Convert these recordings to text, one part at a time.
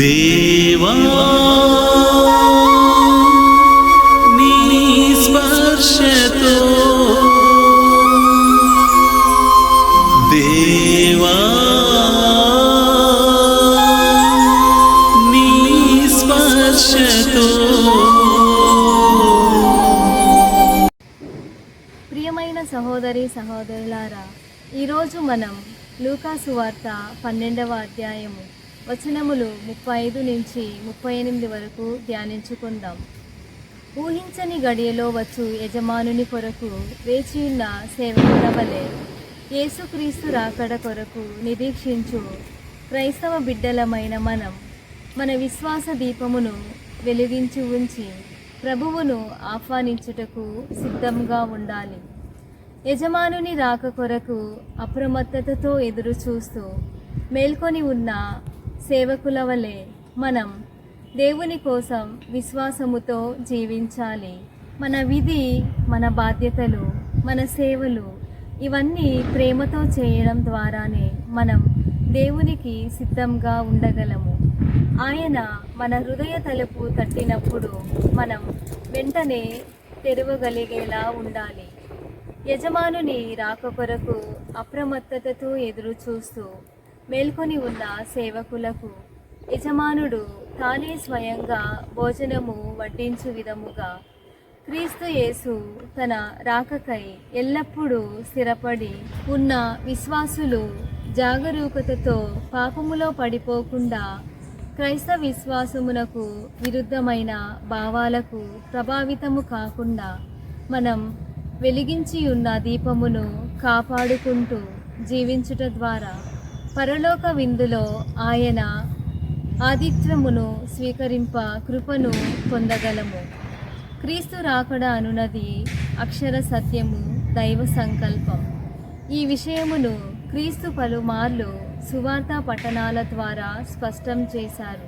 దేవా నీ స్పర్శతో. దేవా నీ స్పర్శతో. ప్రియమైన సహోదరి సహోదరులారా ఈరోజు మనం లూకాసు వార్త పన్నెండవ అధ్యాయము. వచనములు ముప్పై ఐదు నుంచి ముప్పై ఎనిమిది వరకు ధ్యానించుకుందాం. ఊహించని గడియలో వచ్చు యజమానుని కొరకు వేచియున్న సేవకుల వలె యేసుక్రీస్తు రాకడ కొరకు నిరీక్షించు క్రైస్తవ బిడ్డలమైన మనం. మన విశ్వాస దీపమును వెలిగించి ఉంచి ప్రభువును ఆహ్వానించుటకు సిద్ధంగా ఉండాలి. యజమానుని రాక కొరకు అప్రమత్తతతో ఎదురు చూస్తూ మేల్కొని ఉన్న సేవకుల వలె మనం దేవుని కోసం విశ్వాసముతో జీవించాలి. మన విధి మన బాధ్యతలు మన సేవలు ఇవన్నీ ప్రేమతో చేయడం ద్వారానే మనం దేవునికి సిద్ధంగా ఉండగలము. ఆయన మన హృదయ తలుపు తట్టినప్పుడు మనం వెంటనే తెరవగలిగేలా ఉండాలి. యజమానుని రాక కొరకు అప్రమత్తతతో ఎదురు చూస్తూ మేల్కొని ఉన్న సేవకులకు యజమానుడు తానే స్వయంగా భోజనము వడ్డించు విధముగా క్రీస్తు యేసు తన రాకకై ఎల్లప్పుడూ స్థిరపడి ఉన్న విశ్వాసులు జాగరూకతతో పాపములో పడిపోకుండా క్రైస్తవ విశ్వాసమునకు విరుద్ధమైన భావాలకు ప్రభావితము కాకుండా మనం వెలిగించి ఉన్న దీపమును కాపాడుకుంటూ జీవించుట ద్వారా పరలోక విందులో ఆయన ఆతిథ్యమును స్వీకరింప కృపను పొందగలము. క్రీస్తు రాకడ అనునది అక్షర సత్యము దైవ సంకల్పం. ఈ విషయమును క్రీస్తు పలుమార్లు సువార్త పట్టణాల ద్వారా స్పష్టం చేశారు.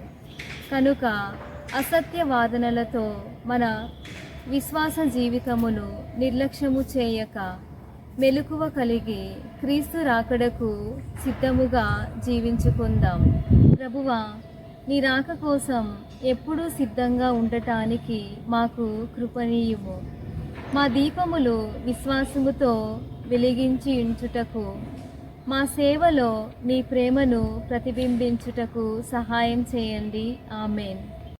కనుక అసత్య వాదనలతో మన విశ్వాస జీవితమును నిర్లక్ష్యము చేయక మెలకువ కలిగి క్రీస్తు రాకడకు సిద్ధముగా జీవించుకుందాం. ప్రభువా నీ రాక కోసం ఎప్పుడూ సిద్ధంగా ఉండటానికి మాకు కృపణీయము. మా దీపములు విశ్వాసముతో వెలిగించి ఉంచుటకు మా సేవలో నీ ప్రేమను ప్రతిబింబించుటకు సహాయం చేయండి. ఆమెన్.